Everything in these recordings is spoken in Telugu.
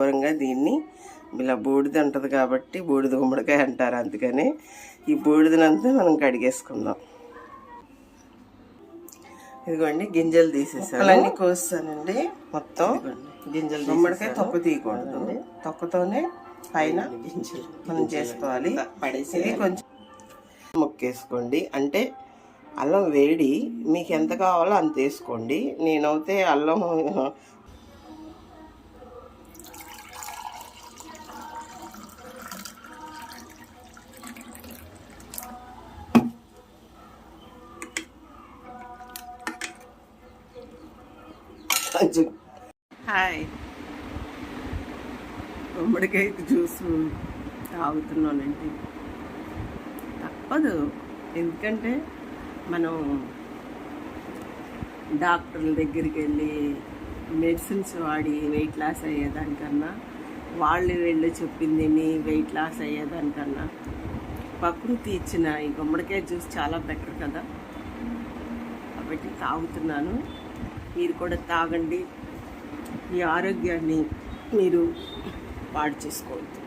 దూరంగా దీన్ని ఇలా బూడిద ఉంటుంది కాబట్టి బూడిద గుమ్మడికాయ అంటారు అందుకని ఈ బూడిదనంతా మనం కడిగేసుకుందాం. ఇదిగోండి గింజలు తీసేసాను. అన్ని కోస్తానండి. మొత్తం గింజలు గుమ్మడికాయ తొక్క తీయకూడదు తొక్కతోనే పైన గింజలు మనం చేసుకోవాలి. ఇది కొంచెం ముక్కేసుకోండి. అంటే అల్లం వేడి మీకు ఎంత కావాలో అంత వేసుకోండి. నేనైతే అల్లం కొంచెం హాయ్ గుమ్మడికాయ జ్యూస్ తాగుతున్నానండి. తప్పదు. ఎందుకంటే మనం డాక్టర్ల దగ్గరికి వెళ్ళి మెడిసిన్స్ వాడి వెయిట్ లాస్ అయ్యేదానికన్నా వాళ్ళు వెళ్ళి చెప్పింది వెయిట్ లాస్ అయ్యేదానికన్నా ప్రకృతి ఇచ్చిన ఈ గుమ్మడికాయ జ్యూస్ చాలా బెటర్ కదా. కాబట్టి తాగుతున్నాను. మీరు కూడా తాగండి. మీ ఆరోగ్యాన్ని మీరు పాడు చేసుకోవద్దు.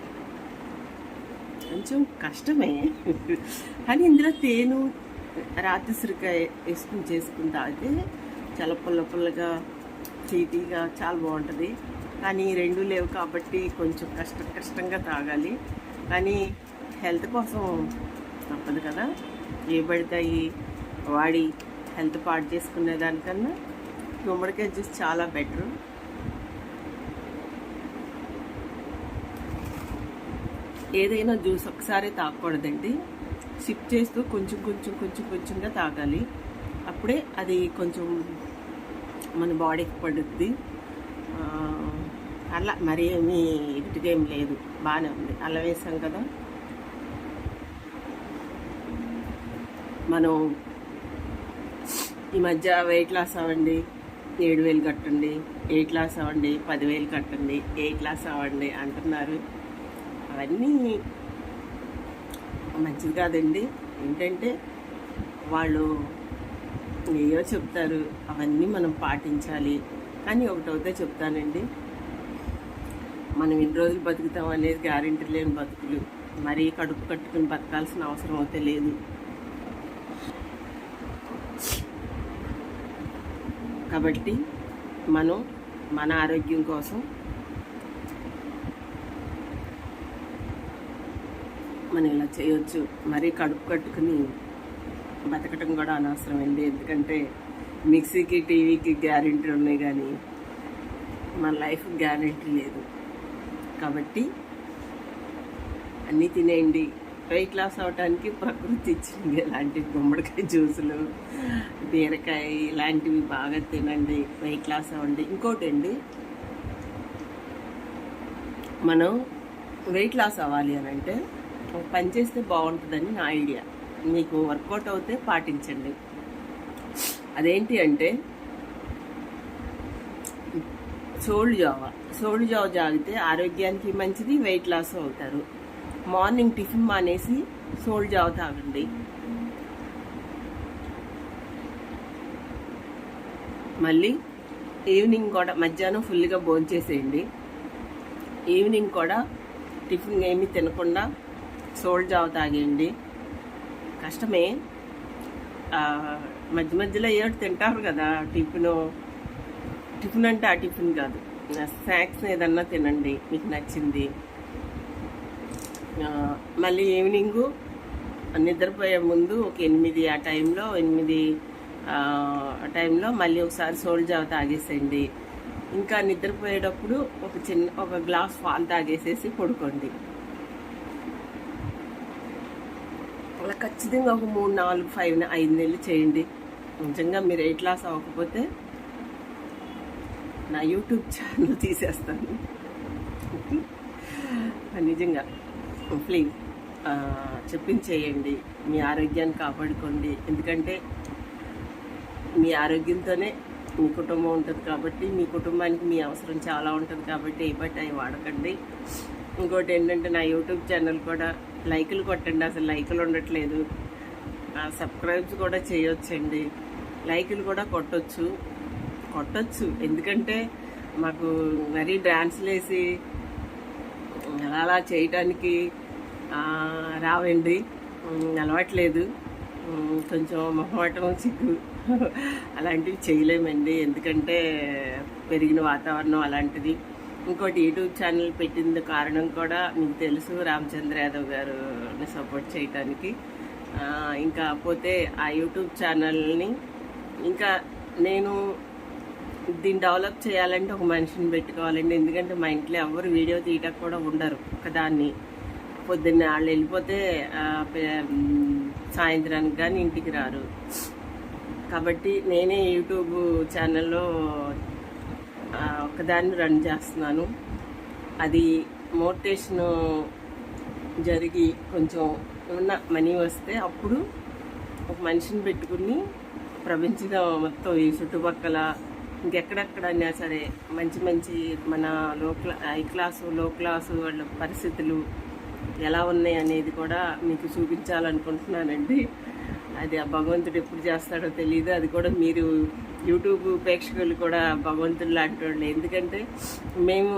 కొంచెం కష్టమే. కానీ ఇందులో తేను రాత్రిసరికాయ వేసుకుని చేసుకుని తాగితే చాలా పుల్ల పుల్లగా తీపిగా చాలా బాగుంటుంది. కానీ రెండు లేవు కాబట్టి కొంచెం కష్ట కష్టంగా తాగాలి. కానీ హెల్త్ కోసం తప్పదు కదా. ఏ పడతాయి వాడి హెల్త్ పాడు చేసుకునే దానికన్నా గుమ్మడికాయ జ్యూస్ చాలా బెటర్. ఏదైనా జ్యూస్ ఒకసారి తాగకూడదండి సిప్ చేస్తూ కొంచెం కొంచెం కొంచెం కొంచెంగా తాగాలి. అప్పుడే అది కొంచెం మన బాడీకి పడుద్ది. అలా మరి ఏమీ ఇటుగా ఏం లేదు. బాగానే ఉంది. అలా వేసాం కదా. మనం ఈ మధ్య వెయిట్ లాస్ అవ్వండి ఏడు వేలు కట్టండి ఎయిట్ లాస్ అవ్వండి పదివేలు కట్టండి ఎయిట్ లాస్ అవ్వండి అంటున్నారు. అవన్నీ మంచిది కాదండి ఏంటంటే వాళ్ళు ఏయో చెప్తారు అవన్నీ మనం పాటించాలి. కానీ ఒకటవుతే చెప్తానండి. మనం ఎన్ని రోజులు బతుకుతాం అనేది గ్యారెంటీ లేని బతుకులు. మరీ కడుపు కట్టుకుని బతకాల్సిన అవసరం అయితే లేదు. కాబట్టి మనం మన ఆరోగ్యం కోసం మనం ఇలా చేయొచ్చు. మరీ కడుపు కట్టుకుని బతకటం కూడా అనవసరం అండి. ఎందుకంటే మిక్సీకి టీవీకి గ్యారెంటీ ఉన్నాయి కానీ మన లైఫ్ గ్యారెంటీ లేదు. కాబట్టి అన్నీ తినేయండి. వెయిట్ లాస్ అవడానికి ప్రకృతి ఇచ్చింది ఇలాంటి గుమ్మడికాయ జ్యూసులు బీరకాయ ఇలాంటివి బాగా తినండి. వెయిట్ లాస్ అవ్వండి. ఇంకోటి అండి మనం వెయిట్ లాస్ అవ్వాలి అని అంటే పని చేస్తే బాగుంటుందని నా ఐడియా. మీకు వర్కౌట్ అవుతే పాటించండి. అదేంటి అంటే సోళ్ళు జావ. సోళ్ళు జావ తాగితే ఆరోగ్యానికి మంచిది వెయిట్ లాస్ అవుతారు. మార్నింగ్ టిఫిన్ మానేసి సోల్ జావ తాగండి. మళ్ళీ ఈవినింగ్ కూడా మధ్యాహ్నం ఫుల్గా భోంచేసేయండి. ఈవినింగ్ కూడా టిఫిన్ ఏమీ తినకుండా సోల్ జావ తాగేయండి. కష్టమే. మధ్య మధ్యలో ఏదో తింటారు కదా టిఫిన్. టిఫిన్ అంటే ఆ టిఫిన్ కాదు. స్నాక్స్ ఏదన్నా తినండి మీకు నచ్చింది. మళ్ళీ ఈవినింగు నిద్రపోయే ముందు ఒక ఎనిమిది ఆ టైంలో ఎనిమిది ఆ టైంలో మళ్ళీ ఒకసారి సోల్ జావ తాగేసేయండి. ఇంకా నిద్రపోయేటప్పుడు ఒక చిన్న ఒక గ్లాస్ పాలు తాగేసేసి పడుకోండి. అలా ఖచ్చితంగా ఒక మూడు నాలుగు ఫైవ్ ఐదు నెలలు చేయండి. నిజంగా మీరు ఎయిట్ లాస్ అవ్వకపోతే నా యూట్యూబ్ ఛానల్ తీసేస్తాను. నిజంగా. ప్లీజ్ చెప్పించేయండి మీ ఆరోగ్యాన్ని కాపాడుకోండి. ఎందుకంటే మీ ఆరోగ్యంతోనే మీ కుటుంబం ఉంటుంది కాబట్టి మీ కుటుంబానికి మీ అవసరం చాలా ఉంటుంది కాబట్టి ఏ బట్ అవి వాడకండి. ఇంకోటి ఏంటంటే నా యూట్యూబ్ ఛానల్ కూడా లైకులు కొట్టండి అసలు లైకులు ఉండట్లేదు. సబ్స్క్రైబ్స్ కూడా చేయొచ్చండి. లైకులు కూడా కొట్టొచ్చు. కొట్టచ్చు. ఎందుకంటే మాకు మరీ డ్యాన్స్లు వేసి అలా చేయటానికి రావండి. అలవాట్లేదు. కొంచెం మొహమాటం సిగ్గు అలాంటివి చేయలేమండి. ఎందుకంటే పెరిగిన వాతావరణం అలాంటిది. ఇంకోటి యూట్యూబ్ ఛానల్ పెట్టిన కారణం కూడా మీకు తెలుసు రామచంద్ర యాదవ్ గారుని సపోర్ట్ చేయటానికి. ఇంకా పోతే ఆ యూట్యూబ్ ఛానల్ని ఇంకా నేను దీన్ని డెవలప్ చేయాలంటే ఒక మనిషిని పెట్టుకోవాలండి. ఎందుకంటే మా ఇంట్లో ఎవరు వీడియో తీయటం కూడా ఉండరు ఒకదాన్ని పొద్దున్న వాళ్ళు వెళ్ళిపోతే సాయంత్రానికి కానీ ఇంటికి రారు. కాబట్టి నేనే యూట్యూబ్ ఛానల్లో ఒకదాన్ని రన్ చేస్తున్నాను. అది మోటివేషన్ జరిగి కొంచెం ఏమన్నా మనీ వస్తే అప్పుడు ఒక మనిషిని పెట్టుకుని ప్రపంచం మొత్తం ఈ చుట్టుపక్కల ఇంకెక్కడెక్కడైనా సరే మంచి మంచి మన లో క్లా హై క్లాసు లో క్లాసు వాళ్ళ పరిస్థితులు ఎలా ఉన్నాయి అనేది కూడా మీకు చూపించాలనుకుంటున్నానండి. అది ఆ భగవంతుడు ఎప్పుడు చేస్తాడో తెలియదు అది కూడా మీరు యూట్యూబ్ ప్రేక్షకులు కూడా భగవంతుడు లాంటి ఎందుకంటే మేము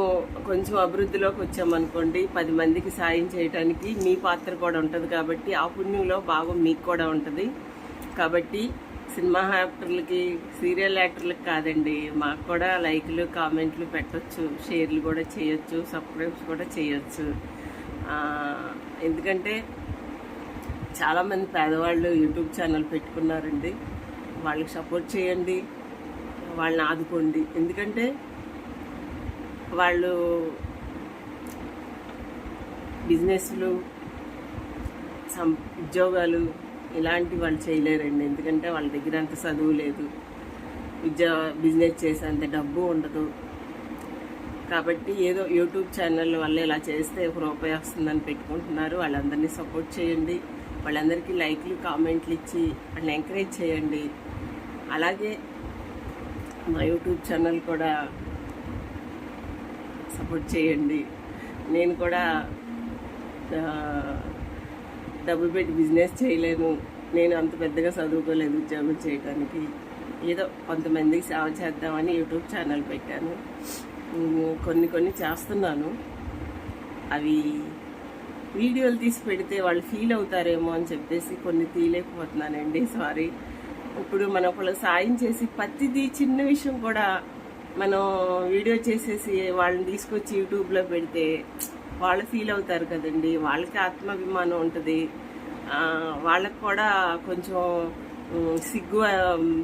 కొంచెం అభివృద్ధిలోకి వచ్చామనుకోండి పది మందికి సాయం చేయడానికి మీ పాత్ర కూడా ఉంటుంది కాబట్టి ఆ పుణ్యంలో భాగం మీకు కూడా ఉంటుంది. కాబట్టి సినిమా యాక్టర్లకి సీరియల్ యాక్టర్లకి కాదండి మాకు కూడా లైక్లు కామెంట్లు పెట్టొచ్చు షేర్లు కూడా చేయొచ్చు సబ్స్క్రైబ్స్ కూడా చేయొచ్చు. ఎందుకంటే చాలామంది పేదవాళ్ళు యూట్యూబ్ ఛానల్ పెట్టుకున్నారండి. వాళ్ళకి సపోర్ట్ చేయండి. వాళ్ళని ఆదుకోండి. ఎందుకంటే వాళ్ళు బిజినెస్లు సం ఉద్యోగాలు ఇలాంటి వాళ్ళు చేయలేరండి. ఎందుకంటే వాళ్ళ దగ్గర అంత చదువు లేదు. ఉద్యోగ బిజినెస్ చేసేంత డబ్బు ఉండదు. కాబట్టి ఏదో యూట్యూబ్ ఛానల్ వల్ల ఇలా చేస్తే ఒక రూపాయి వస్తుందని పెట్టుకుంటున్నారు. వాళ్ళందరినీ సపోర్ట్ చేయండి. వాళ్ళందరికీ లైక్లు కామెంట్లు ఇచ్చి వాళ్ళని ఎంకరేజ్ చేయండి. అలాగే మా యూట్యూబ్ ఛానల్ కూడా సపోర్ట్ చేయండి. నేను కూడా డబ్బులు డబ్బు పెట్టి బిజినెస్ చేయలేను. నేను అంత పెద్దగా చదువుకోలేదు ఉద్యోగం చేయడానికి. ఏదో కొంతమందికి సేవ చేద్దామని యూట్యూబ్ ఛానల్ పెట్టాను. కొన్ని కొన్ని చేస్తున్నాను. అవి వీడియోలు తీసి పెడితే వాళ్ళు ఫీల్ అవుతారేమో అని చెప్పేసి కొన్ని తీయలేకపోతున్నానండి సారీ ఇప్పుడు మనం ఒకళ్ళు సాయం చేసి ప్రతిదీ చిన్న విషయం కూడా మనం వీడియో చేసేసి వాళ్ళని తీసుకొచ్చి యూట్యూబ్లో పెడితే వాళ్ళు ఫీల్ అవుతారు కదండి. వాళ్ళకి ఆత్మాభిమానం ఉంటుంది. వాళ్ళకు వాళ్ళకి కూడా కొంచెం సిగ్గు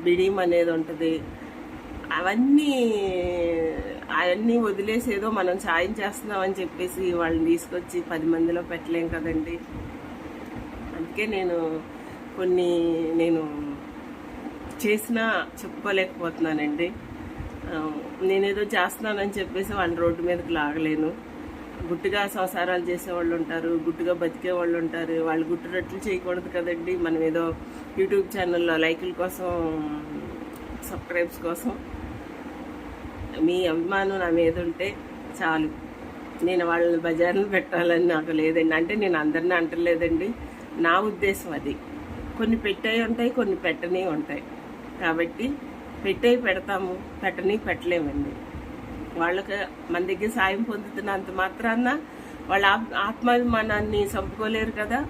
బిడియం అనేది ఉంటుంది. అవన్నీ అవన్నీ వదిలేసి ఏదో మనం సాయం చేస్తున్నామని చెప్పేసి వాళ్ళని తీసుకొచ్చి పది మందిలో పెట్టలేం కదండి. అందుకే నేను కొన్ని నేను చేసినా చెప్పుకోలేకపోతున్నానండి. నేనేదో చేస్తున్నానని చెప్పేసి వాళ్ళని రోడ్డు మీదకి లాగలేను. గుట్టుగా సంసారాలు చేసేవాళ్ళు ఉంటారు గుట్టుగా బతికే వాళ్ళు ఉంటారు. వాళ్ళు గుట్టురట్లు చేయకూడదు కదండి. మనం ఏదో యూట్యూబ్ ఛానల్లో లైకుల కోసం సబ్స్క్రైబ్స్ కోసం మీ అభిమానం నా మీద ఉంటే చాలు. నేను వాళ్ళని బజార్లు పెట్టాలని నాకు లేదండి. అంటే నేను అందరిని అంటలేదండి. నా ఉద్దేశం అది. కొన్ని పెట్టేవి ఉంటాయి కొన్ని పెట్టని ఉంటాయి. కాబట్టి పెట్టేవి పెడతాము పెట్టని పెట్టలేమండి. వాళ్ళకి మన దగ్గర సాయం పొందుతున్నంత మాత్రాన వాళ్ళ ఆత్మాభిమానాన్ని చంపుకోలేరు కదా.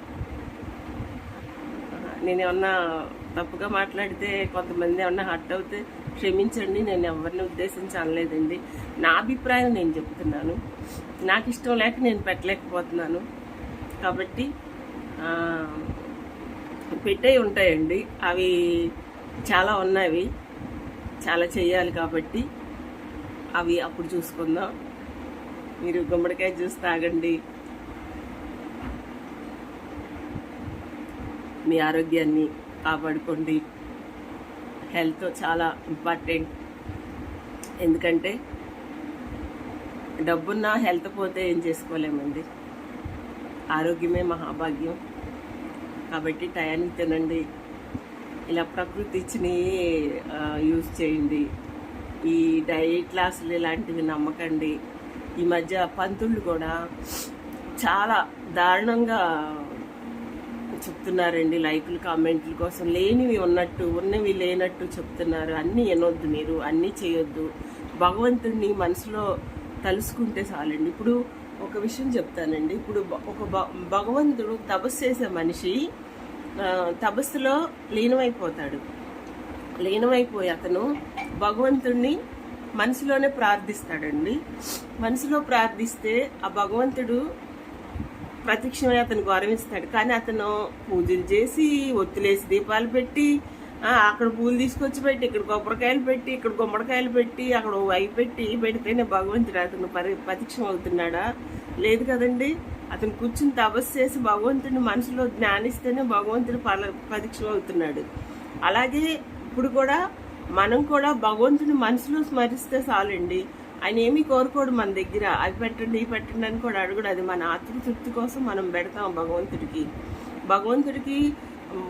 నేను ఏమన్నా తప్పుగా మాట్లాడితే కొంతమంది ఏమన్నా హర్ట్ అవుతే క్షమించండి నేను ఎవరిని ఉద్దేశించి అనలేదండి నా అభిప్రాయం నేను చెప్తున్నాను. నాకు ఇష్టం లేక నేను పెట్టలేకపోతున్నాను. కాబట్టి పెట్టే ఉంటాయండి. అవి చాలా ఉన్నాయి చాలా చేయాలి కాబట్టి అవి అప్పుడు చూసుకుందాం. మీరు గుమ్మడికాయ జ్యూస్ తాగండి. మీ ఆరోగ్యాన్ని కాపాడుకోండి. హెల్త్ చాలా ఇంపార్టెంట్. ఎందుకంటే డబ్బున్న హెల్త్ పోతే ఏం చేసుకోలేమండి. ఆరోగ్యమే మహాభాగ్యం. కాబట్టి టయానికి తినండి. ఇలా ప్రకృతి ఇచ్చినవి యూజ్ చేయండి. ఈ డైట్ క్లాసులు ఇలాంటివి నమ్మకండి. ఈ మధ్య పంతుళ్ళు కూడా చాలా దారుణంగా చెప్తున్నారండి లైకులు కామెంట్ల కోసం. లేనివి ఉన్నట్టు ఉన్నవి లేనట్టు చెప్తున్నారు. అన్నీ వినొద్దు మీరు అన్నీ చేయొద్దు. భగవంతుడిని మనసులో తలుసుకుంటే చాలండి. ఇప్పుడు ఒక విషయం చెప్తానండి. ఇప్పుడు ఒక భగవంతుడు తపస్సు చేసే మనిషి తపస్సులో లీనమైపోతాడు. లీనమైపోయి అతను భగవంతుడిని మనసులోనే ప్రార్థిస్తాడండి. మనసులో ప్రార్థిస్తే ఆ భగవంతుడు ప్రత్యక్షమై అతను గౌరవిస్తాడు. కానీ అతను పూజలు చేసి ఒత్తులేసి దీపాలు పెట్టి అక్కడ పూలు తీసుకొచ్చి పెట్టి ఇక్కడ కొబ్బరికాయలు పెట్టి ఇక్కడ గుమ్మడికాయలు పెట్టి అక్కడ అవి పెట్టి పెడితేనే భగవంతుడు అతను పరి ప్రత్యక్షం అవుతున్నాడా? లేదు కదండి. అతను కూర్చుని తపస్సు చేసి భగవంతుడిని మనసులో జ్ఞానిస్తేనే భగవంతుడు పల ప్రత్యక్షం అవుతున్నాడు. అలాగే ఇప్పుడు కూడా మనం కూడా భగవంతుని మనసులో స్మరిస్తే చాలండి. ఆయన ఏమీ కోరుకోడు మన దగ్గర. అవి పెట్టండి ఇవి పెట్టండి అని కూడా అడుగుడు. అది మన ఆత్మతృప్తి కోసం మనం పెడతాం భగవంతుడికి. భగవంతుడికి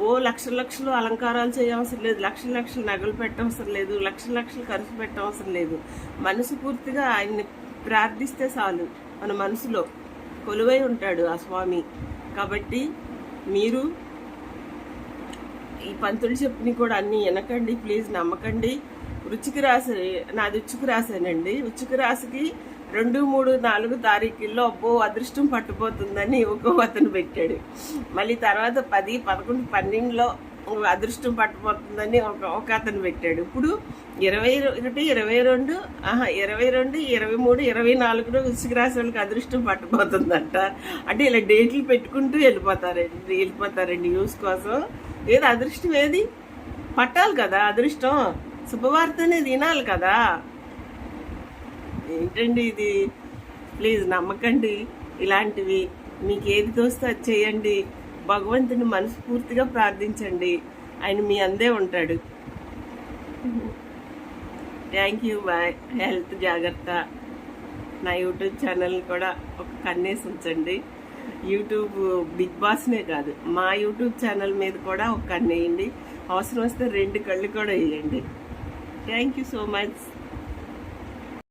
ఓ లక్షల లక్షలు అలంకారాలు చేయవసరం లేదు. లక్షల లక్షలు నగలు పెట్టవసరం లేదు. లక్షల లక్షలు ఖర్చు పెట్టవసరం లేదు. మనసు పూర్తిగా ఆయన్ని ప్రార్థిస్తే చాలు మన మనసులో. కొలువై ఉంటాడు ఆ స్వామి. కాబట్టి మీరు ఈ పంతులు చెప్పిన కూడా అన్నీ వినకండి ప్లీజ్ నమ్మకండి. రుచికి రాశి నాది ఉచ్చుకు రాశానండి ఉచ్చుకు రాశికి రెండు మూడు నాలుగు తారీఖుల్లో అబ్బో అదృష్టం పట్టుపోతుందని ఒక అతను పెట్టాడు. మళ్ళీ తర్వాత పది పదకొండు పన్నెండులో అదృష్టం పట్టుపోతుందని ఒక ఒక అతను పెట్టాడు. ఇప్పుడు ఇరవై ఒకటి ఇరవై రెండు ఆహా ఇరవై రెండు ఇరవై మూడు ఇరవై నాలుగులో ఉసుకు రాశి వాళ్ళకి అదృష్టం పట్టుపోతుందంట. అంటే ఇలా డేట్లు పెట్టుకుంటూ వెళ్ళిపోతారండి వెళ్ళిపోతారండి న్యూస్ కోసం. ఏది అదృష్టం ఏది? పట్టాలి కదా అదృష్టం. శుభవార్తనే తినాలి కదా. ఏంటండి ఇది? ప్లీజ్ నమ్మకండి. ఇలాంటివి మీకు ఏది తోస్తే అది చేయండి. భగవంతుని మనస్ఫూర్తిగా ప్రార్థించండి. ఆయన మీ అందే ఉంటాడు. Thank you. బాయ్ హెల్త్ జాగ్రత్త. నా యూట్యూబ్ ఛానల్ కూడా ఒక కన్నేసి ఉంచండి. యూట్యూబ్ బిగ్ బాస్నే కాదు. మా యూట్యూబ్ ఛానల్ మీద కూడా ఒక కన్నేయండి. అవసరం వస్తే రెండు కళ్ళు కూడా వేయండి. Thank you so much